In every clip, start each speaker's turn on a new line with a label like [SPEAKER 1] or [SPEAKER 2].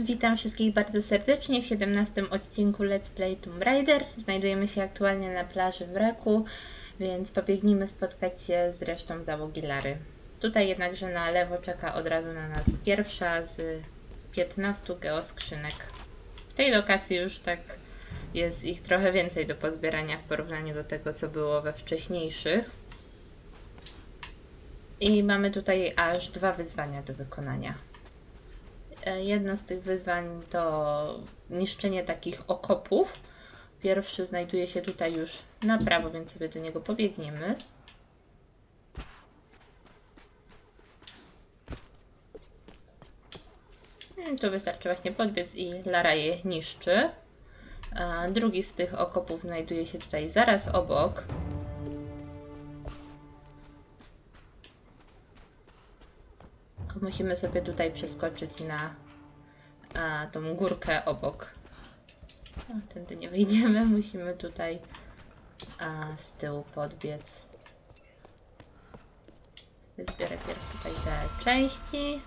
[SPEAKER 1] Witam wszystkich bardzo serdecznie w 17 odcinku Let's Play Tomb Raider. Znajdujemy się aktualnie na plaży w Reku, więc pobiegnijmy spotkać się z resztą załogi Lary. Tutaj jednakże na lewo czeka od razu na nas pierwsza z 15 geoskrzynek. W tej lokacji już tak jest ich trochę więcej do pozbierania w porównaniu do tego, co było we wcześniejszych. I mamy tutaj aż dwa wyzwania do wykonania. E, Jedno z tych wyzwań to niszczenie takich okopów. Pierwszy znajduje się tutaj już na prawo, więc sobie do niego pobiegniemy. Mm, Tu wystarczy właśnie podbiec i Lara je niszczy. Drugi z tych okopów znajduje się tutaj zaraz obok. Musimy sobie tutaj przeskoczyć na a, tą górkę obok. A, tędy nie wyjdziemy, musimy tutaj a, z tyłu podbiec. Zbierę pierw tutaj te części.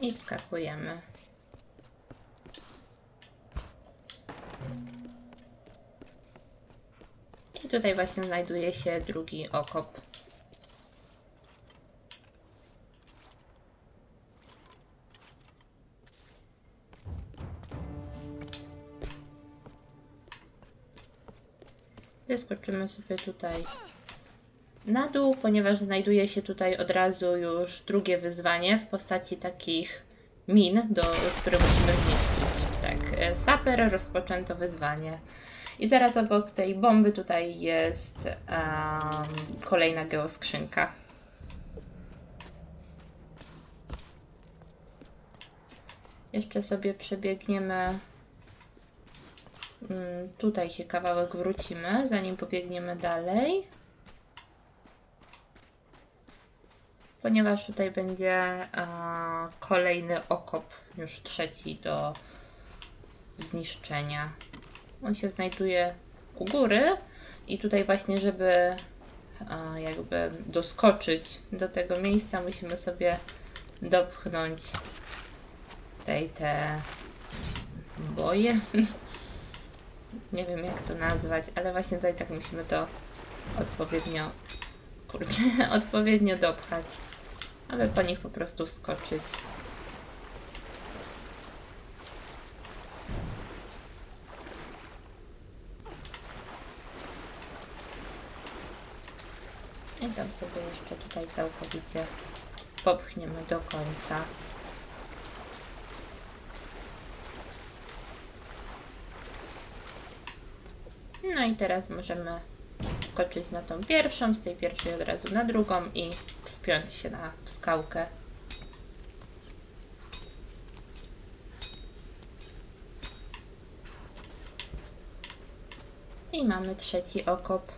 [SPEAKER 1] I wskakujemy. Tutaj właśnie znajduje się drugi okop. Zeskoczymy sobie tutaj na dół, ponieważ znajduje się tutaj od razu już drugie wyzwanie w postaci takich min, do, które musimy zniszczyć. Tak, e, saper rozpoczęto wyzwanie. I zaraz obok tej bomby tutaj jest em, kolejna geoskrzynka. Jeszcze sobie przebiegniemy. mm, Tutaj się kawałek wrócimy, zanim pobiegniemy dalej. Ponieważ tutaj będzie e, kolejny okop, już trzeci do zniszczenia. On się znajduje u góry i tutaj właśnie, żeby jakby doskoczyć do tego miejsca, musimy sobie dopchnąć tej te boje. Nie wiem jak to nazwać, ale właśnie tutaj tak musimy to odpowiednio kurczę, odpowiednio dopchać, aby po nich po prostu wskoczyć. I tam sobie jeszcze tutaj całkowicie popchniemy do końca. No i teraz możemy skoczyć na tą pierwszą, z tej pierwszej od razu na drugą i wspiąć się na skałkę. I mamy trzeci okop.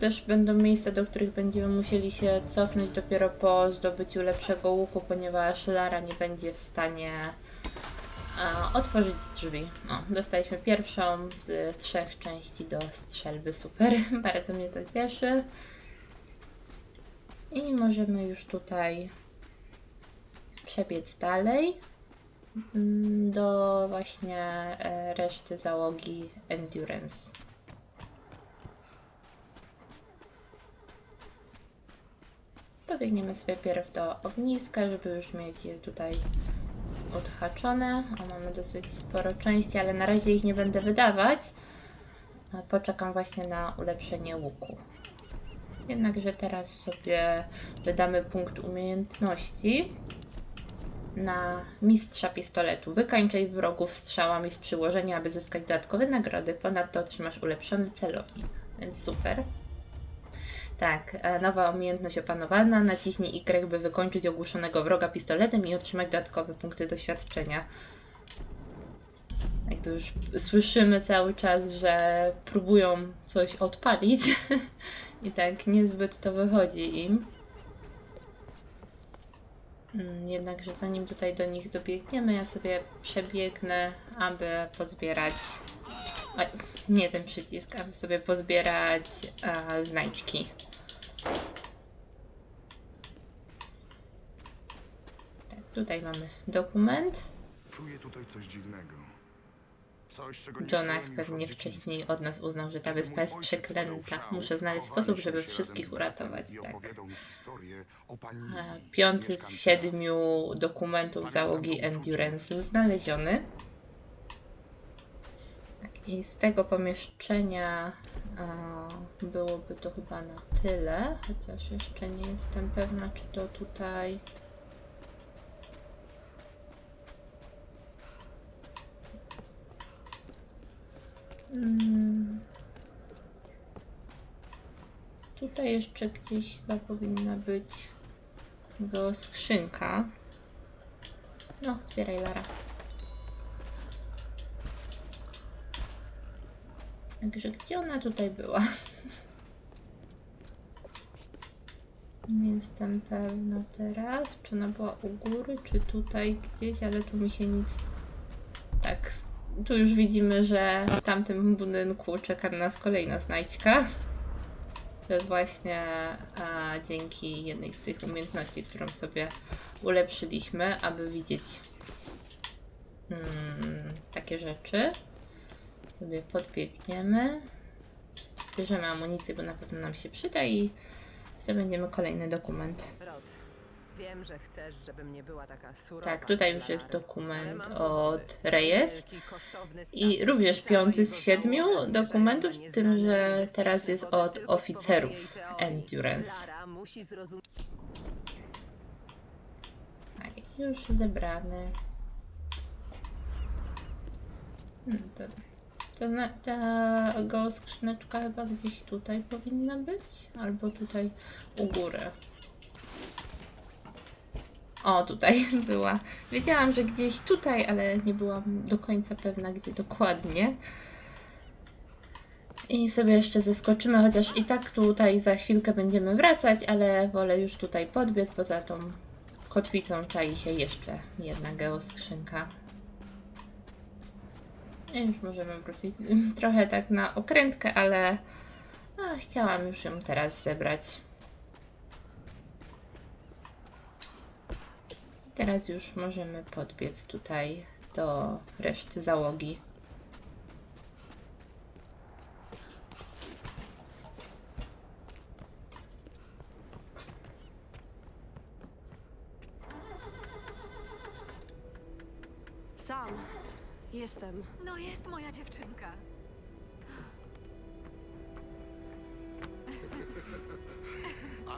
[SPEAKER 1] Też będą miejsca, do których będziemy musieli się cofnąć dopiero po zdobyciu lepszego łuku, ponieważ Lara nie będzie w stanie a, otworzyć drzwi. No, dostaliśmy pierwszą z trzech części do strzelby. Super, bardzo mnie to cieszy. I możemy już tutaj przebiec dalej mm, do właśnie e, reszty załogi Endurance. Pobiegniemy sobie pierw do ogniska, żeby już mieć je tutaj odhaczone. O, mamy dosyć sporo części, ale na razie ich nie będę wydawać. A Poczekam właśnie na ulepszenie łuku. Jednakże teraz sobie wydamy punkt umiejętności na mistrza pistoletu. Wykańczaj wrogów strzałami z przyłożenia, aby zyskać dodatkowe nagrody. Ponadto otrzymasz ulepszony celownik, więc super. Tak, e, nowa umiejętność opanowana. Naciśnij Y, by wykończyć ogłuszonego wroga pistoletem i otrzymać dodatkowe punkty doświadczenia. Jak to już słyszymy cały czas, że próbują coś odpalić i tak niezbyt to wychodzi im. Mm, Jednakże zanim tutaj do nich dobiegniemy, ja sobie przebiegnę, aby pozbierać nie ten przycisk, aby sobie pozbierać a, znajdźki. Tak, tutaj mamy dokument.
[SPEAKER 2] Czuję tutaj coś dziwnego. Coś, czego nie
[SPEAKER 1] Jonah
[SPEAKER 2] czułem już
[SPEAKER 1] pewnie wcześniej od nas uznał, że ta
[SPEAKER 2] Kiedy
[SPEAKER 1] wyspa
[SPEAKER 2] mój
[SPEAKER 1] jest
[SPEAKER 2] ojciec
[SPEAKER 1] przeklęta.
[SPEAKER 2] w
[SPEAKER 1] Muszę
[SPEAKER 2] szał,
[SPEAKER 1] znaleźć
[SPEAKER 2] chowaliśmy
[SPEAKER 1] sposób, żeby
[SPEAKER 2] się
[SPEAKER 1] wszystkich
[SPEAKER 2] razem z bratem
[SPEAKER 1] uratować.
[SPEAKER 2] I
[SPEAKER 1] Tak.
[SPEAKER 2] opowiadał mi historię o pani
[SPEAKER 1] E, Piąty z siedmiu dokumentów załogi. Endurance znaleziony. I z tego pomieszczenia byłoby to chyba na tyle, chociaż jeszcze nie jestem pewna, czy to tutaj. Mm. Tutaj jeszcze gdzieś chyba powinna być go skrzynka. No, zbieraj Lara. Także gdzie ona tutaj była? Nie jestem pewna teraz, czy ona była u góry, czy tutaj gdzieś, ale tu mi się nic... Tak, tu już widzimy, że w tamtym budynku czeka na nas kolejna znajdźka. To jest właśnie a, dzięki jednej z tych umiejętności, którą sobie ulepszyliśmy, aby widzieć mm, takie rzeczy. Sobie podbiegniemy, zbierzemy amunicję, bo na pewno nam się przyda i zdobędziemy kolejny dokument.
[SPEAKER 3] Rod, wiem, że chcesz, żebym nie była taka surowa.
[SPEAKER 1] Tak, tutaj już jest dokument od. Reyes. I również piąty z siedmiu dokumentów, w tym, że teraz jest od
[SPEAKER 3] z
[SPEAKER 1] oficerów. Endurance. Tak, już zebrany. Hmm, to, to zna, ta go skrzyneczka chyba gdzieś tutaj powinna być, albo tutaj u góry. O, tutaj była. Wiedziałam, że gdzieś tutaj, ale nie byłam do końca pewna, gdzie dokładnie. I sobie jeszcze zeskoczymy, chociaż i tak tutaj za chwilkę będziemy wracać, ale wolę już tutaj podbiec, poza tą kotwicą czai się jeszcze jedna geoskrzynka. Już możemy wrócić trochę tak na okrętkę, ale a, chciałam już ją teraz zebrać. I teraz już możemy podbiec tutaj do reszty załogi.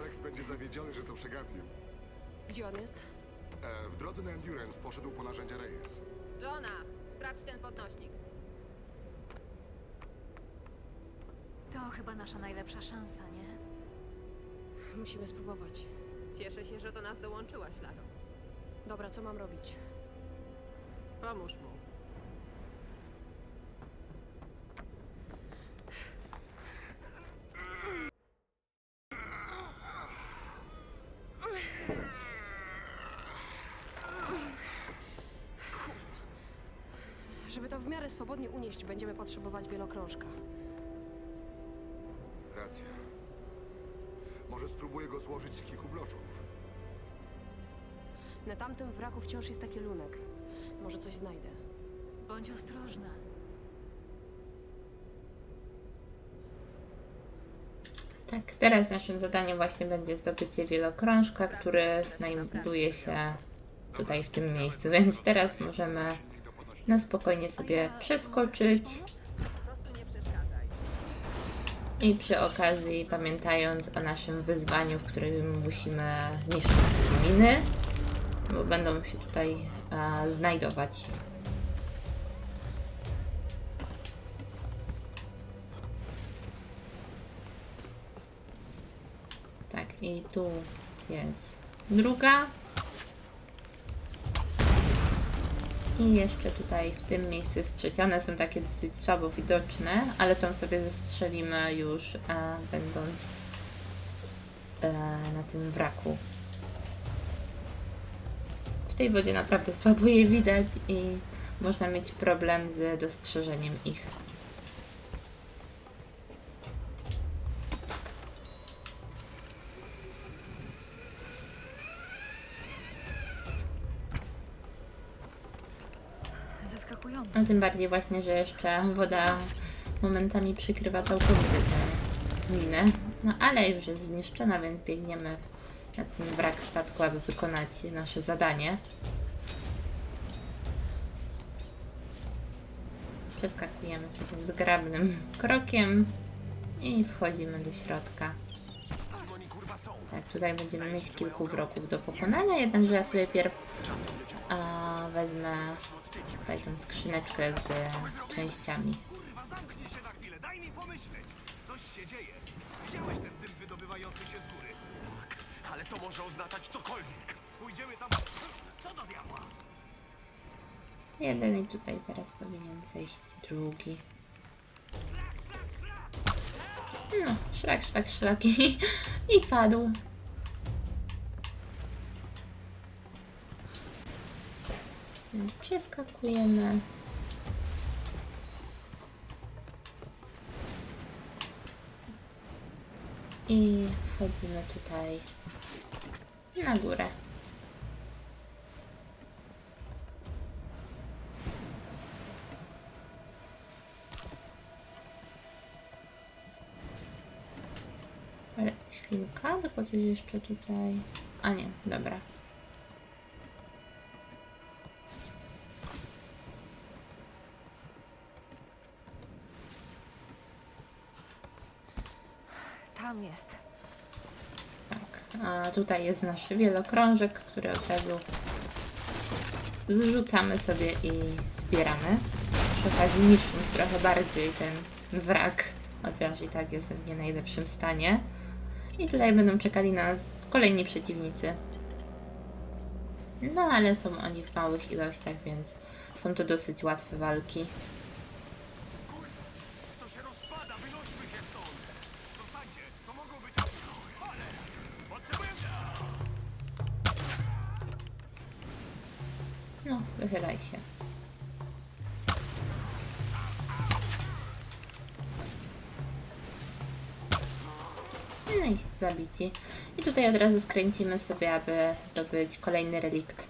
[SPEAKER 2] Alex będzie zawiedziony, że to przegapił.
[SPEAKER 4] Gdzie on jest?
[SPEAKER 2] E, w drodze na Endurance poszedł po narzędzia Reyes.
[SPEAKER 3] Johna, sprawdź ten podnośnik.
[SPEAKER 5] To chyba nasza najlepsza szansa, nie?
[SPEAKER 4] Musimy spróbować.
[SPEAKER 3] Cieszę się, że do nas dołączyłaś, Laro.
[SPEAKER 4] Dobra, co mam robić?
[SPEAKER 3] Pomóż mu.
[SPEAKER 4] Żeby to w miarę swobodnie unieść, będziemy potrzebować wielokrążka.
[SPEAKER 2] Racja. Może spróbuję go złożyć z kilku bloczków.
[SPEAKER 4] Na tamtym wraku wciąż jest taki lunek. Może coś znajdę.
[SPEAKER 5] Bądź ostrożna.
[SPEAKER 1] Tak, teraz naszym zadaniem właśnie będzie zdobycie wielokrążka, który znajduje się tutaj w tym miejscu, więc teraz możemy. Na spokojnie sobie przeskoczyć i przy okazji pamiętając o naszym wyzwaniu, w którym musimy niszczyć takie miny, bo będą się tutaj znajdować. Tak, i tu jest druga. I jeszcze tutaj w tym miejscu jest trzecia. One są takie dosyć słabo widoczne, ale tą sobie zestrzelimy już e, będąc e, na tym wraku. W tej wodzie naprawdę słabo je widać i można mieć problem z dostrzeżeniem ich. Tym bardziej właśnie, że jeszcze woda momentami przykrywa całkowicie tę minę. No ale już jest zniszczona, więc biegniemy na ten wrak statku, aby wykonać nasze zadanie. Przeskakujemy sobie zgrabnym krokiem i wchodzimy do środka. Tak, tutaj będziemy mieć kilku wroków do pokonania, jednakże ja sobie pierw wezmę tutaj tą skrzyneczkę z częściami.
[SPEAKER 6] Kurwa, zamknij się na chwilę, daj mi pomyśleć. Coś się dzieje. Widziałeś ten dym wydobywający się z góry? Tak, ale to może oznaczać cokolwiek. Pójdziemy tam... Co do diabła?
[SPEAKER 1] Jeden i tutaj teraz powinien zejść drugi. No, szlak, szlak, szlak i, i padł. Przeskakujemy. I wchodzimy tutaj na górę. Ale chwilka, tylko coś jeszcze tutaj. A nie, dobra.
[SPEAKER 4] Tam jest.
[SPEAKER 1] Tak. A tutaj jest nasz wielokrążek, który od razu zrzucamy sobie i zbieramy. Przy okazji niszcząc trochę bardziej ten wrak, chociaż i tak jest w nie najlepszym stanie. I tutaj będą czekali na nas kolejni przeciwnicy. No ale są oni w małych ilościach, więc są to dosyć łatwe walki. I tutaj od razu skręcimy sobie, aby zdobyć kolejny relikt.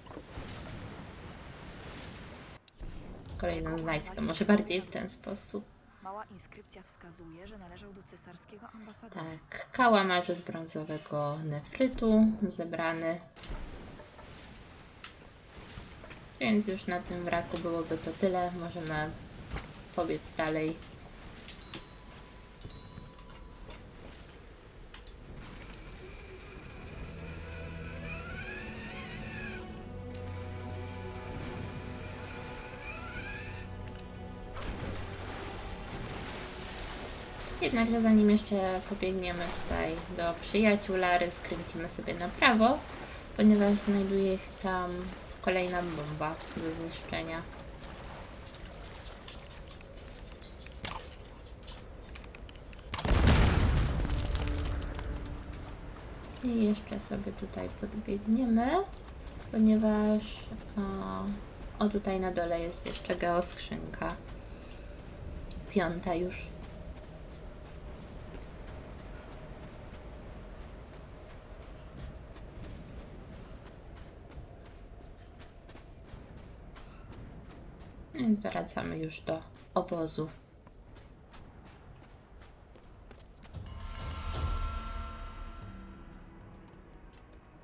[SPEAKER 1] Kolejną znajdźkę, może bardziej w ten sposób.
[SPEAKER 5] Mała inskrypcja wskazuje, że należał do cesarskiego ambasadora.
[SPEAKER 1] Tak, kałamarz z brązowego nefrytu zebrany. Więc już na tym wraku byłoby to tyle. Możemy pobiec dalej. Jednakże zanim jeszcze pobiegniemy tutaj do przyjaciół Lary, skręcimy sobie na prawo, ponieważ znajduje się tam kolejna bomba do zniszczenia. I jeszcze sobie tutaj podbiegniemy, ponieważ o, o tutaj na dole jest jeszcze geoskrzynka. Piąta już. Więc wracamy już do obozu.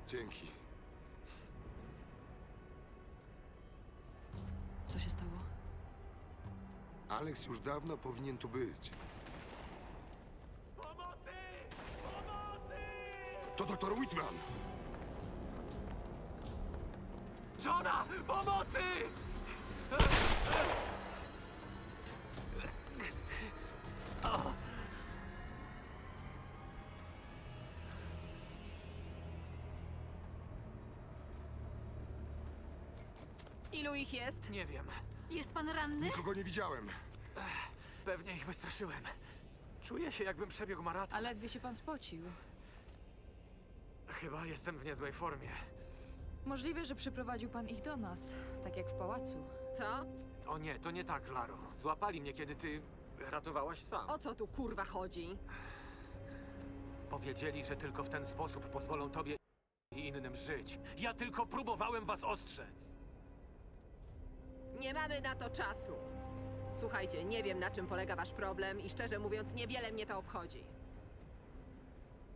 [SPEAKER 2] Dzięki.
[SPEAKER 4] Co się stało?
[SPEAKER 2] Alex już dawno powinien tu być.
[SPEAKER 6] Pomocy! Pomocy!
[SPEAKER 2] To doktor Whitman!
[SPEAKER 6] Johna! Pomocy!
[SPEAKER 3] Ilu ich jest?
[SPEAKER 6] Nie wiem.
[SPEAKER 5] Jest pan ranny?
[SPEAKER 2] Nikogo nie widziałem.
[SPEAKER 6] Pewnie ich wystraszyłem. Czuję się, jakbym przebiegł maraton.
[SPEAKER 4] A ledwie się pan spocił.
[SPEAKER 6] Chyba jestem w niezłej formie.
[SPEAKER 4] Możliwe, że przyprowadził pan ich do nas, tak jak w pałacu.
[SPEAKER 3] Co?
[SPEAKER 6] O nie, to nie tak, Laro. Złapali mnie, kiedy ty ratowałaś sam.
[SPEAKER 3] O co tu kurwa chodzi?
[SPEAKER 6] Powiedzieli, że tylko w ten sposób pozwolą tobie i innym żyć. Ja tylko próbowałem was ostrzec.
[SPEAKER 3] Nie mamy na to czasu. Słuchajcie, nie wiem na czym polega wasz problem i szczerze mówiąc niewiele mnie to obchodzi.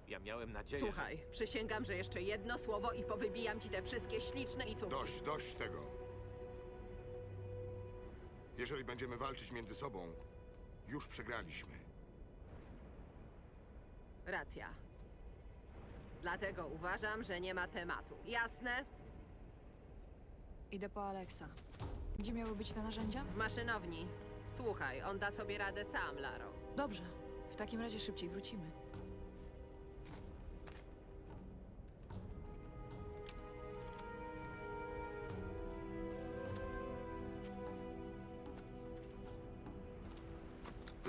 [SPEAKER 7] Ja miałem nadzieję,
[SPEAKER 3] Słuchaj, przysięgam, że jeszcze jedno słowo i powybijam ci te wszystkie śliczne i córki.
[SPEAKER 2] Dość, dość tego. Jeżeli będziemy walczyć między sobą, już przegraliśmy.
[SPEAKER 3] Racja. Dlatego uważam, że nie ma tematu. Jasne?
[SPEAKER 4] Idę po Alexa. Gdzie miały być te narzędzia?
[SPEAKER 3] W maszynowni. Słuchaj, on da sobie radę sam, Laro.
[SPEAKER 4] Dobrze. W takim razie szybciej wrócimy.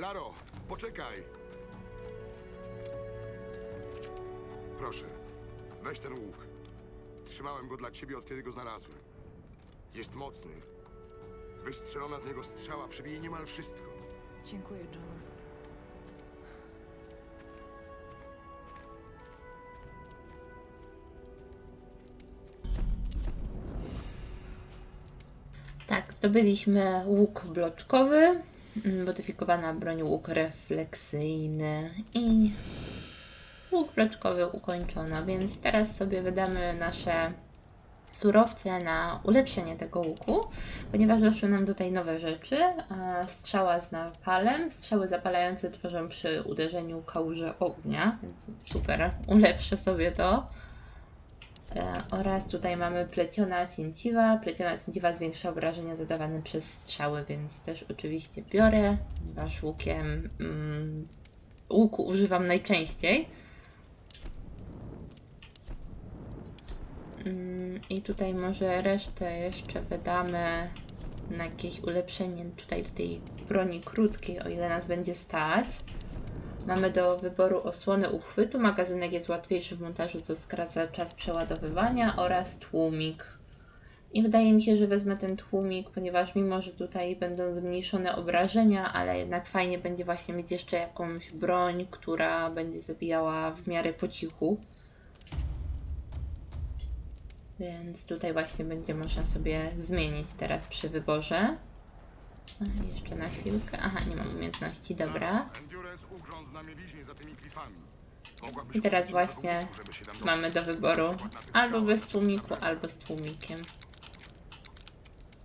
[SPEAKER 2] Laro, poczekaj! Proszę, weź ten łuk. Trzymałem go dla ciebie, od kiedy go znalazłem. Jest mocny. Wystrzelona z niego strzała przebije niemal wszystko.
[SPEAKER 4] Dziękuję, John.
[SPEAKER 1] Tak, zdobyliśmy łuk bloczkowy, modyfikowana broń łuk refleksyjny i łuk bloczkowy ukończona, więc teraz sobie wydamy nasze surowce na ulepszenie tego łuku, ponieważ doszły nam tutaj nowe rzeczy. Strzała z napalem, strzały zapalające tworzą przy uderzeniu kałuże ognia, więc super, ulepszę sobie to. E, oraz tutaj mamy pleciona cięciwa. Pleciona cięciwa zwiększa obrażenia zadawane przez strzały, więc też oczywiście biorę, ponieważ łukiem mm, łuku używam najczęściej. Mm, I tutaj może resztę jeszcze wydamy na jakieś ulepszenie tutaj tej broni krótkiej, o ile nas będzie stać. Mamy do wyboru osłonę uchwytu, magazynek jest łatwiejszy w montażu, co skraca czas przeładowywania oraz tłumik. I wydaje mi się, że wezmę ten tłumik, ponieważ mimo, że tutaj będą zmniejszone obrażenia, ale jednak fajnie będzie właśnie mieć jeszcze jakąś broń, która będzie zabijała w miarę po cichu. Więc tutaj właśnie będzie można sobie zmienić teraz przy wyborze. Jeszcze na chwilkę. Aha, nie mam umiejętności, dobra. I teraz właśnie mamy do wyboru albo bez tłumiku, albo z tłumikiem.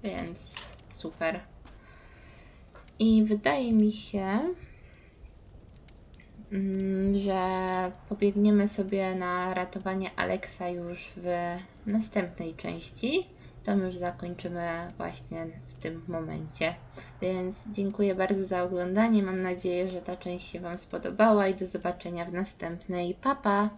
[SPEAKER 1] Więc super. I wydaje mi się, mm, że pobiegniemy sobie na ratowanie Alexa już w następnej części. To już zakończymy właśnie w tym momencie. Więc dziękuję bardzo za oglądanie. Mam nadzieję, że ta część się Wam spodobała i do zobaczenia w następnej. Pa pa!